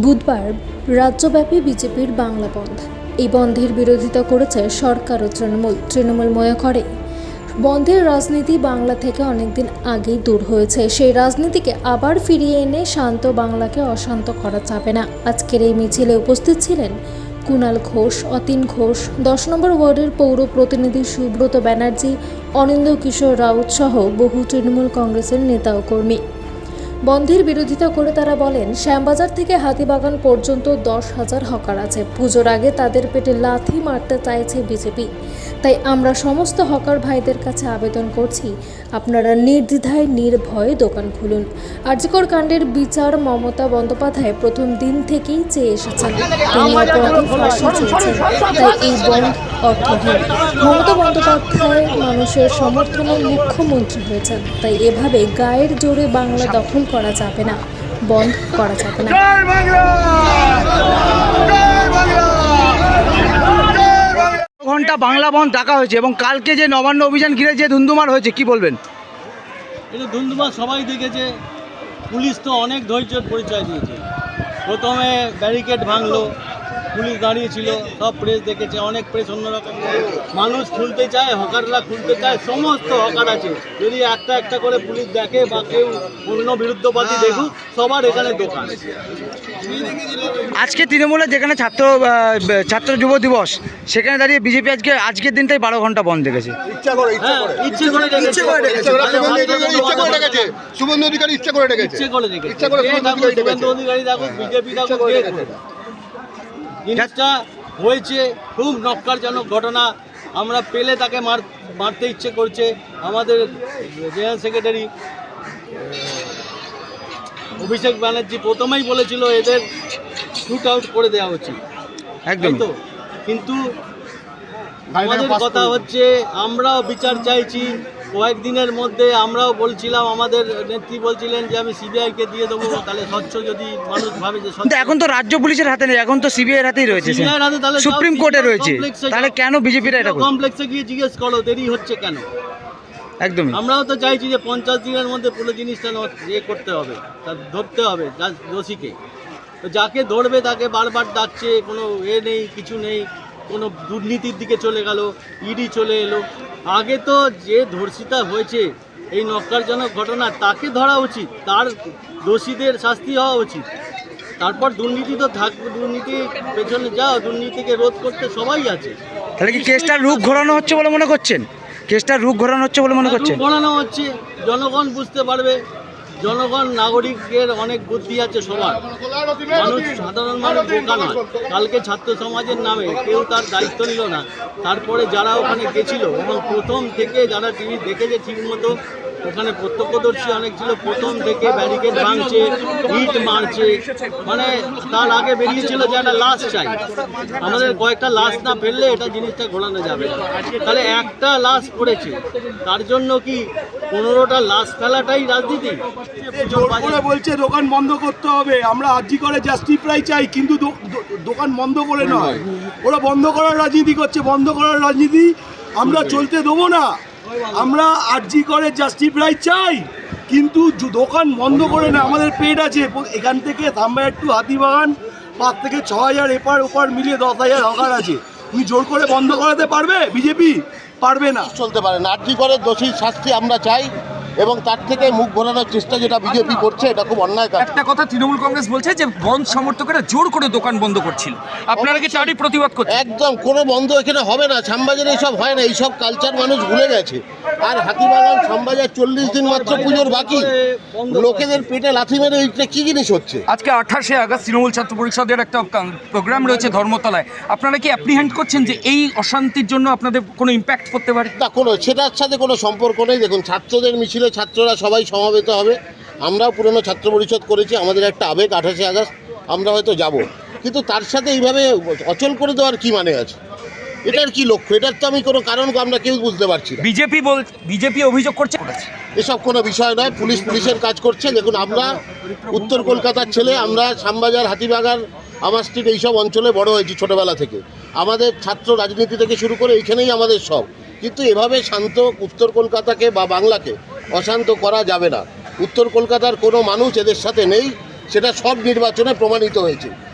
বুধবার রাজ্যব্যাপী বিজেপির বাংলা বন্ধ। এই বন্ধের বিরোধিতা করেছে সরকার ও তৃণমূল। তৃণমূল মনে করে, বন্ধের রাজনীতি বাংলা থেকে অনেকদিন আগেই দূর হয়েছে। সেই রাজনীতিকে আবার ফিরিয়ে এনে শান্ত বাংলাকে অশান্ত করা যাবে না। আজকের এই মিছিলে উপস্থিত ছিলেন কুণাল ঘোষ, অতীন ঘোষ, দশ নম্বর ওয়ার্ডের পৌর প্রতিনিধি সুব্রত ব্যানার্জি অনিন্দ কিশোর রাউত সহ বহু তৃণমূল কংগ্রেসের নেতা ও কর্মী। বন্ধের বিরোধিতা করে তারা বলেন, শ্যামবাজার থেকে হাতিবাগান পর্যন্ত দশ হাজার হকার আছে। পুজোর আগে তাদের পেটে লাথি মারতে চাইছে বিজেপি। তাই আমরা সমস্ত হকার ভাইদের কাছে আবেদন করছি, আপনারা নির্দ্বিধায়, নির্ভয়ে দোকান খুলুন। আর্যকর কাণ্ডের বিচার মমতা বন্দ্যোপাধ্যায় প্রথম দিন থেকেই চেয়ে এসেছেন। তিনি অপরাধী তাই এই বন্ধ অর্থহীন মমতা বন্দ্যোপাধ্যায় মানুষের সমর্থনে মুখ্যমন্ত্রী হয়েছেন। তাই এভাবে গায়ের জোরে বাংলা দখল করা যাবে না বন্ধ করা যাবে না। ঘণ্টা বাংলা বন্ধ ডাকা হয়েছে এবং কালকে যে নবান্ন অভিযান ঘিরে যে ধুন্ধুমার হয়েছে কি বলবেন? এটা ধুন্ধুমা সবাই দেখেছে পুলিশ তো অনেক ধৈর্যের পরিচয় দিয়েছে। প্রথমে ব্যারিকেড ভাঙলো পুলিশ দাঁড়িয়েছিল সব প্রেস দেখেছে অনেক প্রেস অন্যরকম। মানুষ খুলতে চায় হকাররা খুলতে চায় সমস্ত হকার আছে। যদি একটা একটা করে পুলিশ দেখে বা কেউ অন্য বিরুদ্ধবাদী দেখুক সবার এখানে দোকান। আজকে তৃণমূলের যেখানে ছাত্র ছাত্র যুব দিবস সেখানে দাঁড়িয়ে বিজেপি আজকে আজকের দিনটাই বারো ঘণ্টা বন্ধ রেখেছে ইচ্ছা করে ইচ্ছা হ্যাঁ করে। ইচ্ছে করে রেখেছে ইচ্ছে করে রেখেছে শুভেন্দু অধিকারী ইচ্ছা করে রেখেছে ইচ্ছে করে রেখেছে ইচ্ছা করে যে জিনিসটা হয়েছে খুব নক্কারজনক ঘটনা। আমরা পেলে তাকে মার মারতে ইচ্ছে করছে। আমাদের জেনারেল সেক্রেটারি অভিষেক ব্যানার্জি প্রথমেই বলেছিল এদের শুট আউট করে দেওয়া উচিত। একদম। তো? কিন্তু আমাদের কথা হচ্ছে আমরাও বিচার চাইছি কয়েকদিনের মধ্যে আমরাও বলছিলাম আমাদের নেত্রী বলছিলেন যে আমি সিবিআইকে দিয়ে দেবো তাহলে স্বচ্ছ যদি মানুষ ভাবে যে কিন্তু এখন তো রাজ্য পুলিশের হাতে নেই এখন তো সিবিআই হাতেই রয়েছে CBI হাতে তাহলে যাও, সুপ্রিম কোর্টে CBI রয়েছে। তাহলে যাও। কেন বিজেপিরা এটা করছে? কমপ্লেক্সে গিয়ে জিজ্ঞেস করো দেরি হচ্ছে কেন? একদমই। আমরাও তো চাইছি যে পঞ্চাশ দিনের মধ্যে পুরো জিনিসটা ন- ইয়ে করতে হবে তা ধরতে হবে যা- দোষীকে। তো যাকে ধরবে তাকে বারবার ডাকছে কোনো এ নেই কিছু নেই। কোনো দুর্নীতির দিকে চলে গেল ইডি চলে এলো। আগে তো যে ধর্ষিতা হয়েছে এই নক্কারজনক ঘটনা তাকে ধরা উচিত তার দোষীদের শাস্তি হওয়া উচিত। তারপর দুর্নীতি তো থাকবে দুর্নীতি পেছনে যাও দুর্নীতিকে রোধ করতে সবাই আছে। তাহলে কি কেসটার রূপ ঘোরানো হচ্ছে বলে মনে করছেন? কেসটার রূপ ঘোরানো হচ্ছে বলে মনে করছেন? বানানো হচ্ছে জনগণ বুঝতে পারবে। জনগণ, নাগরিকের অনেক বুদ্ধি আছে সবার। মানুষ সাধারণ মানুষ বোকা নয়। কালকে ছাত্র সমাজের নামে কেউ তার দায়িত্ব নিল না। তারপরে যারা ওখানে গেছিল এবং প্রথম থেকে যারা টিভি দেখেছে ঠিকমতো ওখানে প্রত্যক্ষদর্শী অনেক ছিল। প্রথম থেকে ব্যারিকেড ভাঙছে, ইট মারছে। মানে তার আগে বেরিয়েছিল যে একটা লাশ চাই। আমাদের কয়েকটা লাশ না ফেললে এটা জিনিসটা ঘোরানো যাবে তাহলে একটা লাশ পড়েছে। তার জন্য কি পনেরোটা লাশ ফেলাটাই রাজনীতি? জোর বলছে, দোকান বন্ধ করতে হবে। আমরা আর্জি করে জাস্টিফাই চাই, কিন্তু দোকান বন্ধ করে নয়। ওরা বন্ধ করার রাজনীতি করছে। বন্ধ করার রাজনীতি আমরা চলতে দেবো না। আমরা আর্জি করে জাস্টিফাই চাই, কিন্তু দোকান বন্ধ করে না, আমাদের পেট আছে। এখান থেকে থাম্বা একটু হাতিবাগান, পাঁচ থেকে ছ হাজার এপার ওপার মিলিয়ে দশ হাজার হকার আছে। তুমি জোর করে বন্ধ করাতে পারবে? বিজেপি পারবে না। চলতে পারে না। আর্জি করে দোষী শাস্তি আমরা চাই। এবং তার থেকে মুখ ঘোরানোর চেষ্টা যেটা বিজেপি করছে এটা খুব অন্যায় কাজ। একটা কথা তৃণমূল কংগ্রেস বলছে যে বন্ধ সমর্থকেরা জোর করে দোকান বন্ধ করছিল। আপনারা কি তারই প্রতিবাদ করছেন? একদম কোনো বন্ধ এখানে হবে না। শ্যামবাজারে এইসব হয় না এইসব কালচার মানুষ ভুলে গেছে। আর হাতিবাগান শ্যামবাজার চল্লিশ দিন মাত্র পুজোর বাকি। লোকেদের পেটে লাথি মেরে এইটা কি জিনিস হচ্ছে? আজকে আঠাশে আগস্ট তৃণমূল ছাত্র পরিষদের একটা প্রোগ্রাম রয়েছে ধর্মতলায়। আপনারা কি অ্যাপ্রিহ্যান্ড করছেন যে এই অশান্তির জন্য আপনাদের কোনো ইম্প্যাক্ট করতে পারে? না কোনো সেটার সাথে কোনো সম্পর্ক নেই। দেখুন ছাত্রদের মিছিলে ছাত্ররা সবাই সমাবেত হবে। আমরাও পুরনো ছাত্র পরিষদ করেছি আমাদের একটা আবেগ আঠাশে আগস্ট আমরা হয়তো যাব। কিন্তু তার সাথে এইভাবে অচল করে দেওয়ার কি মানে আছে? এটার কি লক্ষ্য? এটার তো আমি কোনো কারণ আমরা কেউ বুঝতে পারছি বিজেপি বল বিজেপি অভিযোগ করছে? এসব কোনো বিষয় নয় পুলিশ পুলিশের কাজ করছে। দেখুন আমরা উত্তর কলকাতার ছেলে আমরা শ্যামবাজার হাতিবাগান আমার স্ট্রিট এইসব অঞ্চলে বড় হয়েছি ছোটোবেলা থেকে। আমাদের ছাত্র রাজনীতি থেকে শুরু করে এইখানেই আমাদের সব। কিন্তু এভাবে শান্ত উত্তর কলকাতাকে বা বাংলাকে অশান্ত করা যাবে না। উত্তর কলকাতার কোনো মানুষ এদের সাথে নেই, সেটা সব নির্বাচনে প্রমাণিত হয়েছে।